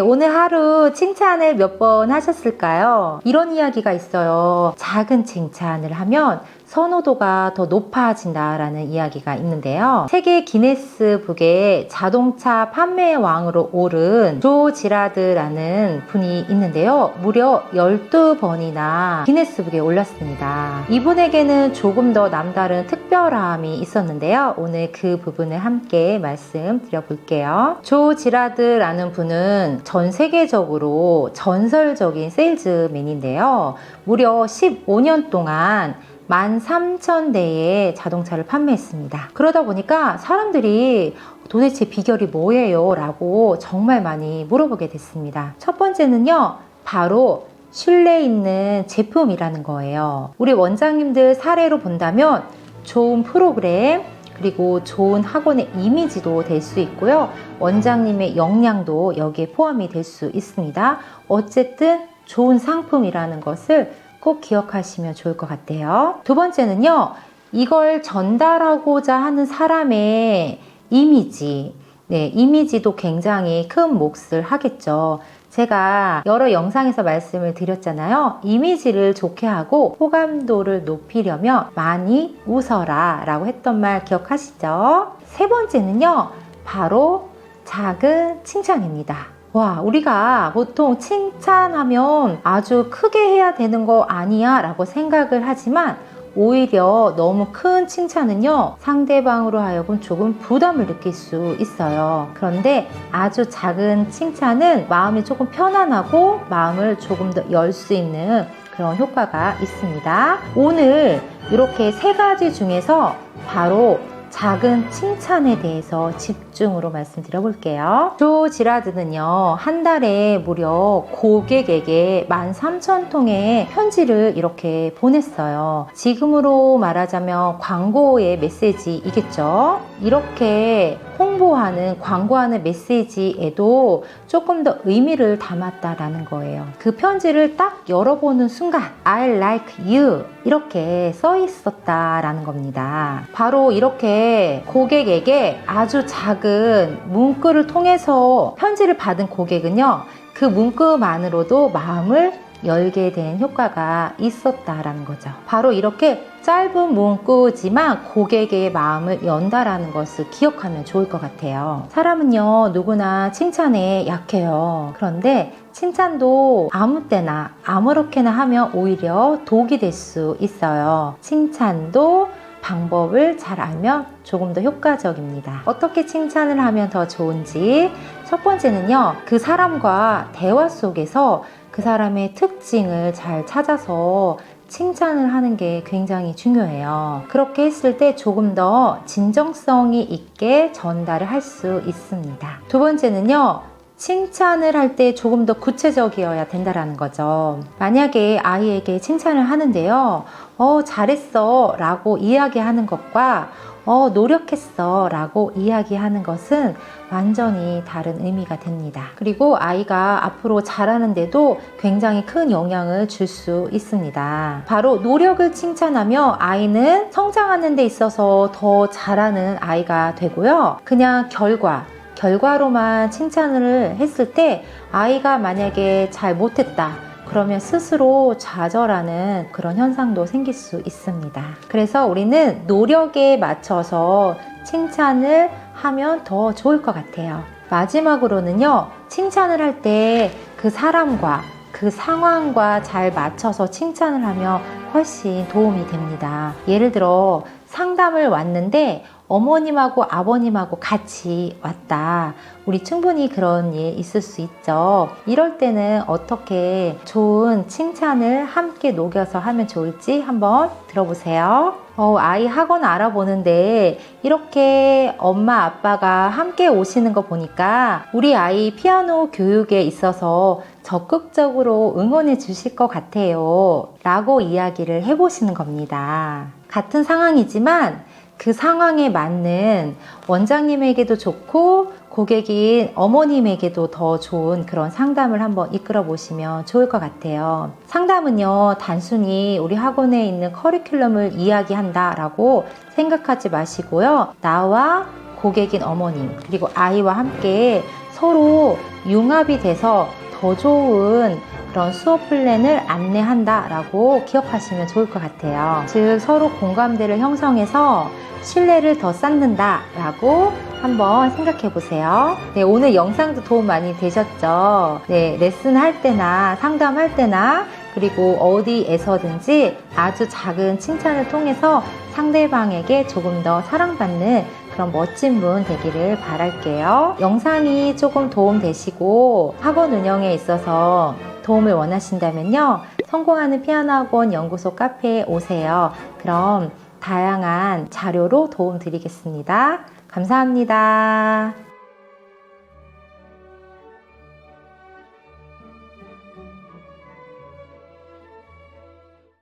오늘 하루 칭찬을 몇 번 하셨을까요? 이런 이야기가 있어요. 작은 칭찬을 하면 선호도가 더 높아진다라는 이야기가 있는데요. 세계 기네스북에 자동차 판매 왕으로 오른 조 지라드라는 분이 있는데요. 무려 12번이나 기네스북에 올랐습니다. 이분에게는 조금 더 남다른 특별함이 있었는데요. 오늘 그 부분을 함께 말씀드려 볼게요. 조 지라드라는 분은 전 세계적으로 전설적인 세일즈맨인데요. 무려 15년 동안 13,000대의 자동차를 판매했습니다. 그러다 보니까 사람들이 도대체 비결이 뭐예요? 라고 정말 많이 물어보게 됐습니다. 첫 번째는요, 바로 신뢰 있는 제품이라는 거예요. 우리 원장님들 사례로 본다면 좋은 프로그램, 그리고 좋은 학원의 이미지도 될 수 있고요. 원장님의 역량도 여기에 포함이 될 수 있습니다. 어쨌든 좋은 상품이라는 것을 꼭 기억하시면 좋을 것 같아요. 두 번째는요, 이걸 전달하고자 하는 사람의 이미지, 네, 이미지도 굉장히 큰 몫을 하겠죠. 제가 여러 영상에서 말씀을 드렸잖아요. 이미지를 좋게 하고 호감도를 높이려면 많이 웃어라 라고 했던 말 기억하시죠? 세 번째는요, 바로 작은 칭찬입니다. 와, 우리가 보통 칭찬하면 아주 크게 해야 되는 거 아니야 라고 생각을 하지만 오히려 너무 큰 칭찬은요, 상대방으로 하여금 조금 부담을 느낄 수 있어요. 그런데 아주 작은 칭찬은 마음이 조금 편안하고 마음을 조금 더 열 수 있는 그런 효과가 있습니다. 오늘 이렇게 세 가지 중에서 바로 작은 칭찬에 대해서 집중 으로 말씀드려 볼게요. 조 지라드는요, 한 달에 무려 고객에게 13,000통의 편지를 이렇게 보냈어요. 지금으로 말하자면 광고의 메시지이겠죠. 이렇게 홍보하는, 광고하는 메시지에도 조금 더 의미를 담았다라는 거예요. 그 편지를 딱 열어보는 순간, I like you. 이렇게 써 있었다라는 겁니다. 바로 이렇게 고객에게 아주 작은 문구를 통해서 편지를 받은 고객은요, 그 문구만으로도 마음을 열게 된 효과가 있었다라는 거죠. 바로 이렇게 짧은 문구지만 고객의 마음을 연다라는 것을 기억하면 좋을 것 같아요. 사람은요, 누구나 칭찬에 약해요. 그런데 칭찬도 아무 때나 아무렇게나 하면 오히려 독이 될 수 있어요. 칭찬도 방법을 잘 알면 조금 더 효과적입니다. 어떻게 칭찬을 하면 더 좋은지 첫 번째는요, 그 사람과 대화 속에서 그 사람의 특징을 잘 찾아서 칭찬을 하는 게 굉장히 중요해요. 그렇게 했을 때 조금 더 진정성이 있게 전달을 할 수 있습니다. 두 번째는요, 칭찬을 할 때 조금 더 구체적이어야 된다라는 거죠. 만약에 아이에게 칭찬을 하는데요, 어, 잘했어 라고 이야기하는 것과 어, 노력했어 라고 이야기하는 것은 완전히 다른 의미가 됩니다. 그리고 아이가 앞으로 자라는데도 굉장히 큰 영향을 줄 수 있습니다. 바로 노력을 칭찬하며 아이는 성장하는 데 있어서 더 잘하는 아이가 되고요. 그냥 결과, 결과로만 칭찬을 했을 때 아이가 만약에 잘 못했다. 그러면 스스로 좌절하는 그런 현상도 생길 수 있습니다. 그래서 우리는 노력에 맞춰서 칭찬을 하면 더 좋을 것 같아요. 마지막으로는요, 칭찬을 할 때 그 사람과 그 상황과 잘 맞춰서 칭찬을 하면 훨씬 도움이 됩니다. 예를 들어 상담을 왔는데 어머님하고 아버님하고 같이 왔다. 우리 충분히 그런 예 있을 수 있죠. 이럴 때는 어떻게 좋은 칭찬을 함께 녹여서 하면 좋을지 한번 들어보세요. 어, 아이 학원 알아보는데 이렇게 엄마 아빠가 함께 오시는 거 보니까 우리 아이 피아노 교육에 있어서 적극적으로 응원해 주실 것 같아요. 라고 이야기를 해보시는 겁니다. 같은 상황이지만 그 상황에 맞는 원장님에게도 좋고 고객인 어머님에게도 더 좋은 그런 상담을 한번 이끌어 보시면 좋을 것 같아요. 상담은요, 단순히 우리 학원에 있는 커리큘럼을 이야기한다 라고 생각하지 마시고요. 나와 고객인 어머님, 그리고 아이와 함께 서로 융합이 돼서 더 좋은 그런 수업 플랜을 안내한다 라고 기억하시면 좋을 것 같아요. 즉, 서로 공감대를 형성해서 신뢰를 더 쌓는다 라고 한번 생각해 보세요. 네, 오늘 영상도 도움 많이 되셨죠? 네, 레슨 할 때나 상담할 때나 그리고 어디에서든지 아주 작은 칭찬을 통해서 상대방에게 조금 더 사랑받는 그런 멋진 분 되기를 바랄게요. 영상이 조금 도움 되시고 학원 운영에 있어서 도움을 원하신다면요. 성공하는 피아노 학원 연구소 카페에 오세요. 그럼 다양한 자료로 도움 드리겠습니다. 감사합니다.